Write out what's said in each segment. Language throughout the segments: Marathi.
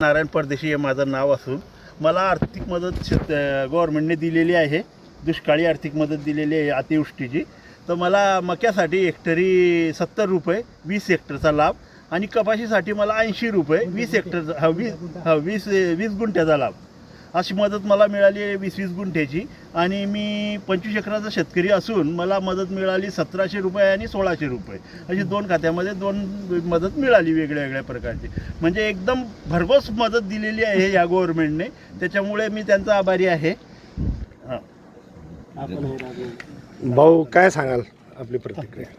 नारायण परदेशी हे माझं नाव असून मला आर्थिक मदत शेत गव्हर्मेंटने दिलेली आहे. दुष्काळी आर्थिक मदत दिलेली आहे अतिवृष्टीची. तर मला मक्यासाठी हेक्टरी सत्तर रुपये वीस हेक्टरचा लाभ आणि कपाशीसाठी मला ऐंशी रुपये वीस हेक्टरचा हा वीस हा वीस वीस गुंठ्याचा लाभ. अशी मदत मला मिळाली आहे वीस वीस गुंठ्याची. आणि मी पंचवीस एकराचा शेतकरी असून मला मदत मिळाली सतराशे रुपये आणि सोळाशे रुपये. अशी दोन खात्यामध्ये दोन मदत मिळाली वेगळ्या वेगळ्या प्रकारची. म्हणजे एकदम भरघोस मदत दिलेली आहे या गव्हर्नमेंटने त्याच्यामुळे मी त्यांचा आभारी आहे. हां. भाऊ काय सांगाल आपली प्रतिक्रिया?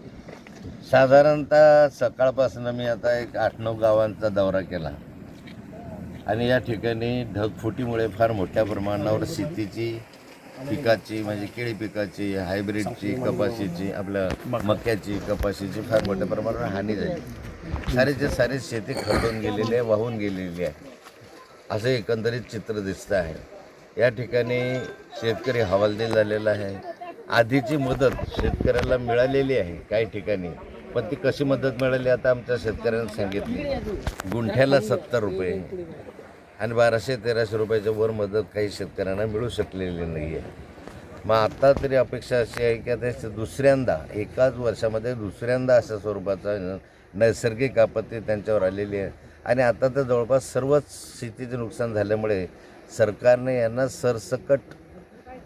साधारणतः सकाळपासून मी आता एक आठ नऊ गावांचा दौरा केला. आणि या ठिकाणी ढगफुटीमुळे फार मोठ्या प्रमाणावर शेतीची पिकाची म्हणजे केळी पिकाची हायब्रिडची कपाशीची आपल्या मक्याची कपाशीची फार मोठ्या प्रमाणावर हानी झाली. सारेच्या सारे शेती खरडून गेलेली आहे वाहून गेलेली आहे. असं एकंदरीत चित्र दिसतं आहे. या ठिकाणी शेतकरी हवालदिल झालेला आहे. आधीची मदत शेतकऱ्याला मिळालेली आहे काही ठिकाणी पण ती कशी मदत मिळाली आता आमच्या शेतकऱ्यांना सांगितली. गुंठ्याला सत्तर रुपये. आणि बाराशे तेराशे रुपयाच्या वर मदत काही शेतकऱ्यांना मिळू शकलेली नाही आहे मग आत्ता तरी अपेक्षा अशी आहे की आता दुसऱ्यांदा एकाच वर्षामध्ये दुसऱ्यांदा अशा स्वरूपाचा नैसर्गिक आपत्ती त्यांच्यावर आलेली आहे. आणि आता तर जवळपास सर्वच शेतीचे नुकसान झाल्यामुळे सरकारने यांना सरसकट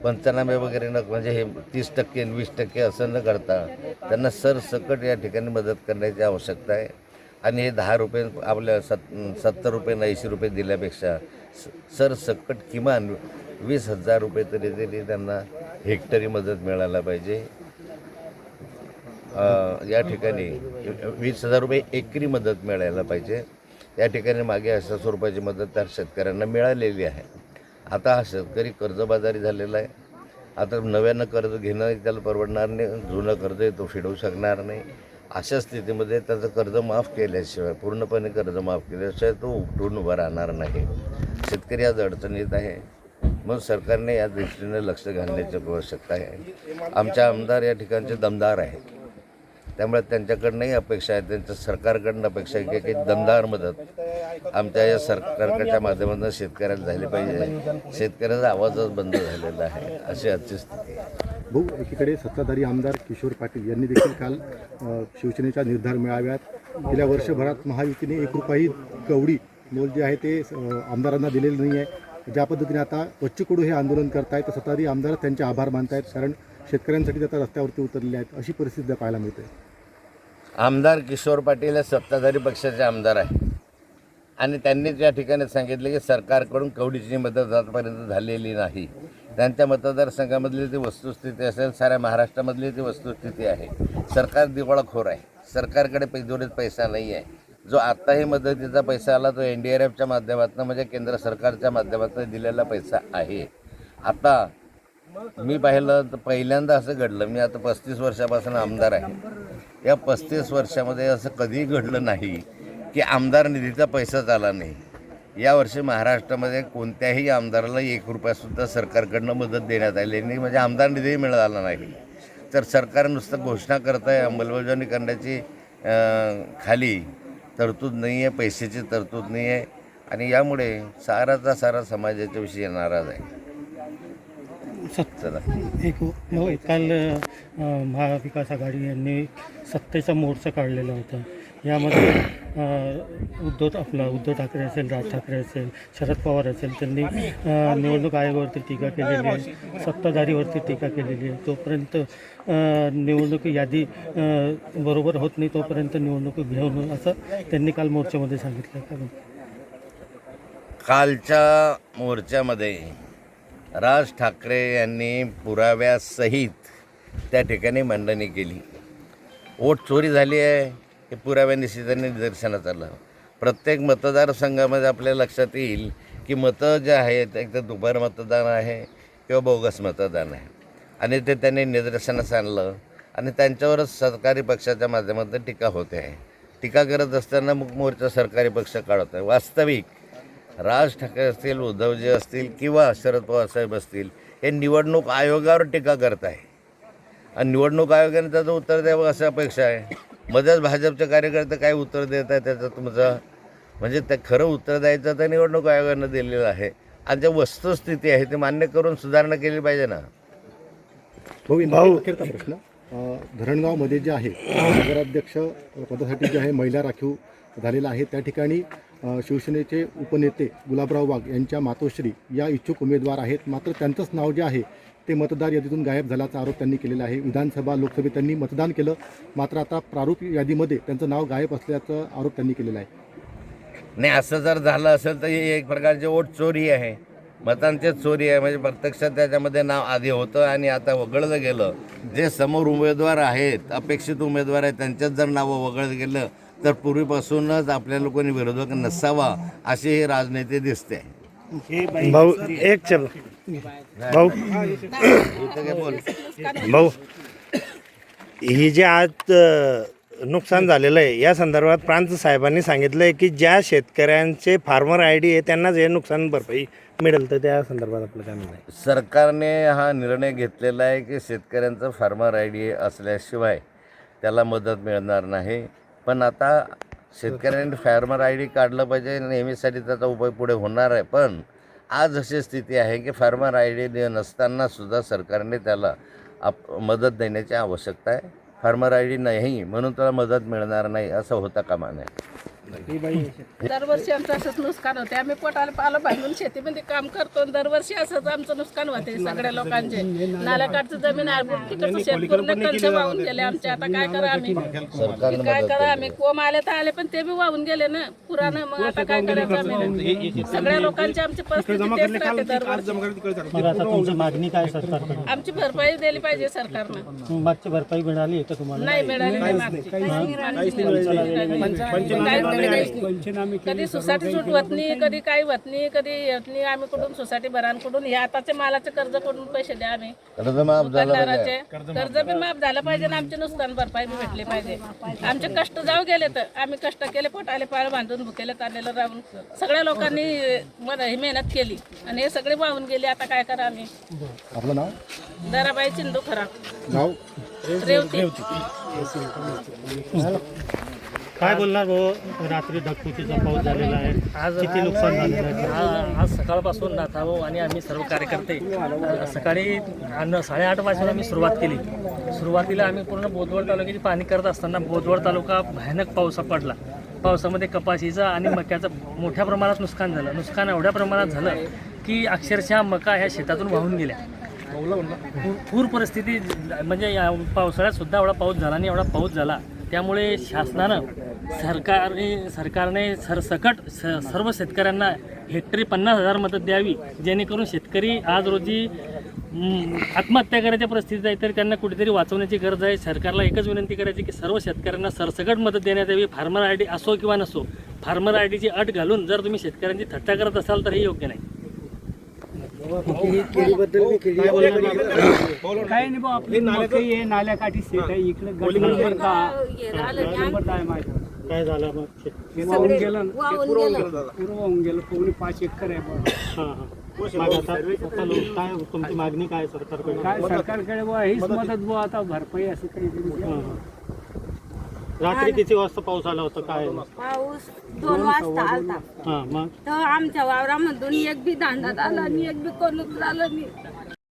पंचनामे वगैरे न म्हणजे हे तीस टक्के वीस टक्के असं न करता त्यांना सरसकट या ठिकाणी मदत करण्याची आवश्यकता आहे. आणि हे दहा रुपये आपल्या सत् सत्तर रुपये ऐंशी रुपये दिल्यापेक्षा स सरसकट किमान वीस हजार रुपये तरी तरी त्यांना हेक्टरी मदत मिळायला पाहिजे. या ठिकाणी वीस हजार रुपये एकरी मदत मिळायला पाहिजे. या ठिकाणी मागे अशा स्वरूपाची मदत त्या शेतकऱ्यांना मिळालेली आहे. आता हा शेतकरी कर्जबाजारी झालेला आहे. आता नव्यानं कर्ज घेणं त्याला परवडणार नाही जुनं कर्ज तो फेडवू शकणार नाही. अशा स्थितीमध्ये त्याचं कर्ज माफ केल्याशिवाय पूर्णपणे कर्ज माफ केल्याशिवाय तो उठून उभा राहणार नाही. शेतकरी आज अडचणीत आहे. मग सरकारने या दृष्टीने लक्ष घालण्याची आवश्यकता आहे. आमच्या आमदार या ठिकाणचे दमदार आहेत. त्यामुळे त्यांच्याकडनंही अपेक्षा आहे. त्यांच्या सरकारकडनं अपेक्षा आहे की काही दमदार मदत आमच्या या सरकारकडच्या माध्यमातून शेतकऱ्याला झाली पाहिजे. शेतकऱ्याचा आवाजच बंद झालेला आहे. अशी आजची स्थिती आहे. भाऊ एकीकडे सत्ताधारी आमदार किशोर पाटील यांनी देखील काल शिवसेनेच्या निर्धार मेळाव्यात गेल्या वर्षभरात महायुतीने एक रुपयाही कवडी मोल जे आहे ते आमदारांना दिलेलं नाही आहे. ज्या पद्धतीने आता बच्चू हे आंदोलन करतायत तर सत्ताधारी आमदार त्यांचे आभार मानतायत कारण शेतकऱ्यांसाठी आता रस्त्यावरती उतरलेले आहेत. अशी परिस्थिती पाहायला मिळते. आमदार किशोर पाटील हे सत्ताधारी पक्षाचे आमदार आहे आणि त्यांनी त्या ठिकाणी सांगितले की सरकारकडून कवडीची मदत आतापर्यंत झालेली नाही. त्यांच्या मतदारसंघामधली ती वस्तुस्थिती असेल साऱ्या महाराष्ट्रामधली ती वस्तुस्थिती आहे सरकार दिवाळखोर आहे. सरकारकडे पैजोरीत पैसा नाही आहे. जो आत्ताही मदतीचा पैसा आला तो एन डी आर एफच्या माध्यमातून म्हणजे केंद्र सरकारच्या माध्यमातून दिलेला पैसा आहे. आता मी पाहिलं तर पहिल्यांदा असं घडलं मी आता पस्तीस वर्षापासून आमदार आहे. या पस्तीस वर्षामध्ये असं कधीही घडलं नाही. की आमदार निधीचा पैसाच आला नाही. यावर्षी महाराष्ट्रामध्ये कोणत्याही आमदाराला एक रुपयासुद्धा सरकारकडनं मदत देण्यात आली नाही. म्हणजे आमदार निधीही मिळाला नाही. तर सरकार नुसतं घोषणा करत आहे अंमलबजावणी करण्याची खाली तरतूद नाही आहे पैशाची तरतूद नाही आहे आणि यामुळे साराचा सारा समाजाच्या विषयी नाराज आहे. सत्ता एक काल महाविकास आघाडी यांनी सत्तेचा मोर्चा काढलेला होता. यामध्ये उद्धव आपला उद्धव ठाकरे असेल राज ठाकरे असेल शरद पवार असेल त्यांनी निवडणूक आयोगावरती टीका केलेली आहे. सत्ताधारीवरती टीका केलेली आहे. तोपर्यंत निवडणूक यादी बरोबर होत नाही तोपर्यंत निवडणूक घेऊन असं त्यांनी काल मोर्चामध्ये सांगितलं. कारण कालच्या मोर्चामध्ये राज ठाकरे यांनी पुराव्यासहित त्या ठिकाणी मांडणी केली. वोट चोरी झाली आहे. हे पुराव्या त्यांनी निदर्शनात आलं प्रत्येक मतदारसंघामध्ये आपल्या लक्षात येईल की मतं जे आहेत एक तर दुपार मतदान आहे किंवा बोगस मतदान आहे. आणि ते त्यांनी निदर्शनास आणलं आणि त्यांच्यावरच सरकारी पक्षाच्या माध्यमातून टीका होते. आहे टीका करत असताना मुखमोर्चा मोर्चा सरकारी पक्ष काढत आहे. वास्तविक राज ठाकरे असतील उद्धवजी असतील किंवा शरद पवार साहेब असतील हे निवडणूक आयोगावर टीका करत आहे आणि निवडणूक आयोगाने त्याचं उत्तर द्यावं असं अपेक्षा आहे. मध्येच भाजपचे कार्यकर्ते काय उत्तर देत आहे त्याचं तुमचं? म्हणजे ते खरं उत्तर द्यायचं तर निवडणूक आयोगानं दिलेलं आहे. आणि जे वस्तुस्थिती आहे ती मान्य करून सुधारणा केली पाहिजे ना? भाऊ प्रश्न धरणगावमध्ये जे आहे नगराध्यक्ष पदासाठी जे आहे महिला राखीव झालेला आहे. त्या ठिकाणी शिवसेनेचे उपनेते गुलाबराव वाघ यांच्या मातोश्री या इच्छुक उमेदवार आहेत. मात्र त्यांचंच नाव जे आहे ते मतदार यादीतून गायब झाल्याचा आरोप त्यांनी केलेला आहे. विधानसभा लोकसभेत त्यांनी मतदान केलं. मात्र आता प्रारूप यादीमध्ये त्यांचं नाव गायब असल्याचा आरोप त्यांनी केलेला आहे. नाही असं जर झालं असेल तर ही एक प्रकारची वोट चोरी आहे. मतांचीच चोरी आहे. म्हणजे प्रत्यक्षात त्याच्यामध्ये नाव आधी होतं आणि आता वगळलं गेलं. जे समोर उमेदवार आहेत अपेक्षित उमेदवार आहेत त्यांच्यात जर नावं वगळलं गेलं तर पूर्वीपासूनच आपल्या लोकांनी विरोधक नसावा अशी ही राजनीती दिसते. भाऊ एक चल. भाऊ. इथं काय बोल भाऊ ही जे आज नुकसान झालेलं आहे या संदर्भात प्रांत साहेबांनी सांगितलं आहे की ज्या शेतकऱ्यांचे फार्मर आय डी आहे त्यांनाच हे नुकसान भरपाई मिळेल. तर त्या संदर्भात आपलं काय म्हणणं आहे? सरकारने हा निर्णय घेतलेला आहे की शेतकऱ्यांचं फार्मर आय डी असल्याशिवाय त्याला मदत मिळणार नाही. पण आता शेतकऱ्यांनी फार्मर आय डी काढलं पाहिजे नेहमीसाठी त्याचा उपयोग पुढे होणार आहे. पण आज अशी स्थिती आहे की फार्मर आय डी नसतानासुद्धा सरकारने त्याला आप मदत देण्याची आवश्यकता आहे. फार्मर आय डी नाही म्हणून त्याला मदत मिळणार नाही असं होता कामा नये. दरवर्षी आमचं असंच नुकसान होते आम्ही पोटाला पालं बांधून शेतीमध्ये काम करतो आणि दरवर्षी असंच आमचं नुकसान होते सगळ्या लोकांचे. नाल्याकाठचं जमीन आहे तिकडचं शेत पूर्ण कलश वाहून गेले आमचे. आता काय करा आम्ही? काय करा आम्ही? कोम आले तर आले पण ते बी वाहून गेले ना. पुरानं मग आता काय करायचं आम्ही? सगळ्या लोकांची आमची परिस्थिती तेच राहते दरवर्षी. मागणी काय सरकारकडे आमची भरपाई दिली पाहिजे सरकारनं. मागची भरपाई मिळाली आहे का तुम्हाला? नाही मिळाली नाही मागची. कधी सोसायटी सूट होत नाही कधी काही होत नाही कधी येत नाही आम्ही कुठून सोसायटी भरांकडून हे आताचे मालाचे कर्जकडून पैसे द्या आम्ही? कर्ज माफ झालं पाहिजे. दुकानदाराचे. कर्ज बी माफ झालं पाहिजे आणि आमचे नुकसान भरपाई बी भेटली पाहिजे. आमचे कष्ट जाऊ गेले तर आम्ही कष्ट केले पोटाले पाय बांधून भुकेले तारलेलं राहून सगळ्या लोकांनी मला ही मेहनत केली. आणि हे सगळे वाहून गेले आता काय करा आम्ही? आपलं नाव? दराबाई चिंदू खरा गाव रेवती. काय बोलणार भाऊ रात्री ढगफुटीचा पाऊस झालेला आहे. किती नुकसान झालेलं आहे? आज सकाळपासून नाथाभाऊ आणि आम्ही सर्व कार्यकर्ते. सकाळी साडेआठ वाजता आम्ही सुरुवात केली. सुरुवातीला आम्ही पूर्ण बोदवड तालुक्याची पाहणी करत असताना बोदवड तालुका भयानक पावसा पडला. पावसामध्ये कपाशीचं आणि मक्याचं मोठ्या प्रमाणात नुकसान झालं. नुकसान एवढ्या प्रमाणात झालं की अक्षरशः मका ह्या शेतातून वाहून गेल्या. पूर पूर परिस्थिती म्हणजे या पावसाळ्यात सुद्धा एवढा पाऊस झाला आणि एवढा पाऊस झाला. त्यामुळे शासनानं सरकारने सरकारने सरसकट स सर्व शेतकऱ्यांना हेक्टरी पन्नास हजार मदत द्यावी जेणेकरून शेतकरी आज रोजी आत्महत्या करायच्या परिस्थितीत आहे तर त्यांना कुठेतरी वाचवण्याची गरज आहे. सरकारला एकच विनंती करायची की सर्व शेतकऱ्यांना सरसकट मदत देण्यात यावी. फार्मर आय डी असो किंवा नसो फार्मर आय डीची अट घालून जर तुम्ही शेतकऱ्यांची थट्टा करत असाल तर हे योग्य नाही. काही नाही भाऊ आपली मकई आहे नाल्याकाठी शेत आहे इकडे गट नंबर दहा. नंबर दहा आहे माझं काय झालं मग? हे वाहून गेलं ना, वाहून गेलं. पावणे पाच एकर आहे बघ हां हां. मग आता आता लोक काय तुमची मागणी काय सरकारकडे काय सरकारकडे बुवा हीच मदत बुवा आता भरपाई असं काही. रात्री किती वाजता पाऊस आला होता? काय पाऊस दोन वाजता आलता. हां मग? तर आमच्या वावरामधून एक बी दांडात आला आणि एक बी कोणच झालं नाही.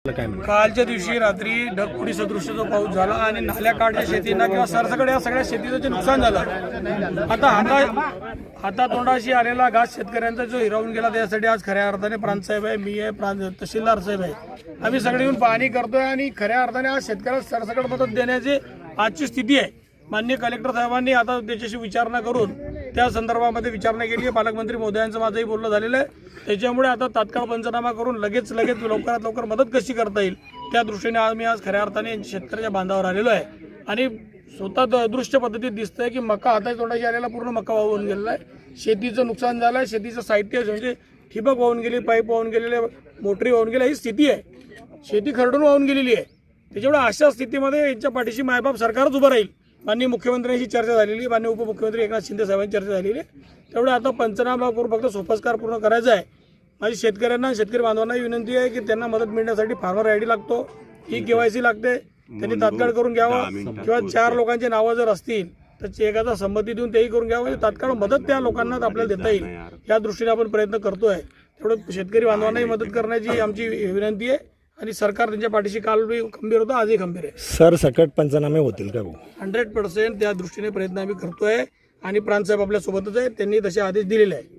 कालच्या दिवशी रात्री ढगफुटी सदृश्य जो पाऊस झाला आणि नाल्या काठच्या शेतींना किंवा सरसकट या सगळ्या शेतीचं जे नुकसान झालं आता हाता हातातोंडाशी आलेला घास शेतकऱ्यांचा जो हिरावून गेला त्यासाठी आज खऱ्या अर्थाने प्रांतसाहेब आहे मी आहे प्रांत तहसीलदार साहेब आहे. आम्ही सगळे येऊन पाहणी करतोय आणि खऱ्या अर्थाने आज शेतकऱ्याला सरसकट मदत देण्याची आजची स्थिती आहे. माननीय कलेक्टर साहेबांनी आता त्याच्याशी विचारणा करून त्या संदर्भामध्ये विचारणा केली आहे. पालकमंत्री मोदयांचं माझंही बोलणं झालेलं आहे. त्याच्यामुळे आता तात्काळ पंचनामा करून लगेच लगेच लवकरात लवकर मदत कशी करता येईल त्या दृष्टीने आम्ही आज खऱ्या अर्थाने शेतकऱ्याच्या बांधावर आलेलो आहे. आणि स्वतः द- दृश्य पद्धतीत दिसतंय की मका हाताची तोंडाशी आलेला पूर्ण मका वाहून गेलेला आहे. शेतीचं नुकसान झालं आहे शेतीचं साहित्य म्हणजे ठिबक वाहून गेली पाईप वाहून गेलेले मोटरी वाहून गेल्या ही स्थिती आहे. शेती खरडून वाहून गेलेली आहे. त्याच्यामुळे अशा स्थितीमध्ये यांच्या पाठीशी मायबाप सरकारच उभं राहील. माननीय मुख्यमंत्र्यांशी चर्चा झालेली माननीय उपमुख्यमंत्री एकनाथ शिंदे साहेबांची चर्चा झालेली. आहे तेवढं आता पंचनामा करून फक्त सोपस्कार पूर्ण करायचा आहे. माझी शेतकऱ्यांना शेतकरी बांधवांनाही विनंती आहे की त्यांना मदत मिळण्यासाठी फार्मर आय डी लागतो ही के वाय सी लागते त्यांनी तात्काळ करून घ्यावा. किंवा चार लोकांची नावं जर असतील त्याची एखादा संमती देऊन तेही करून घ्यावं. म्हणजे तात्काळ मदत त्या लोकांना आपल्याला देता येईल. या दृष्टीने आपण प्रयत्न करतोय. तेवढं शेतकरी बांधवांनाही मदत करण्याची आमची विनंती आहे. आणि सरकार त्यांच्या पाठीशी काल बी खंबीर होतं आजही खंबीर आहे. सर सकट पंचनामे होतील का भाऊ हंड्रेड पर्सेंट त्या दृष्टीने प्रयत्न आम्ही करतोय आणि प्रांतसाहेब आपल्या सोबतच आहे त्यांनी तसे आदेश दिलेले आहे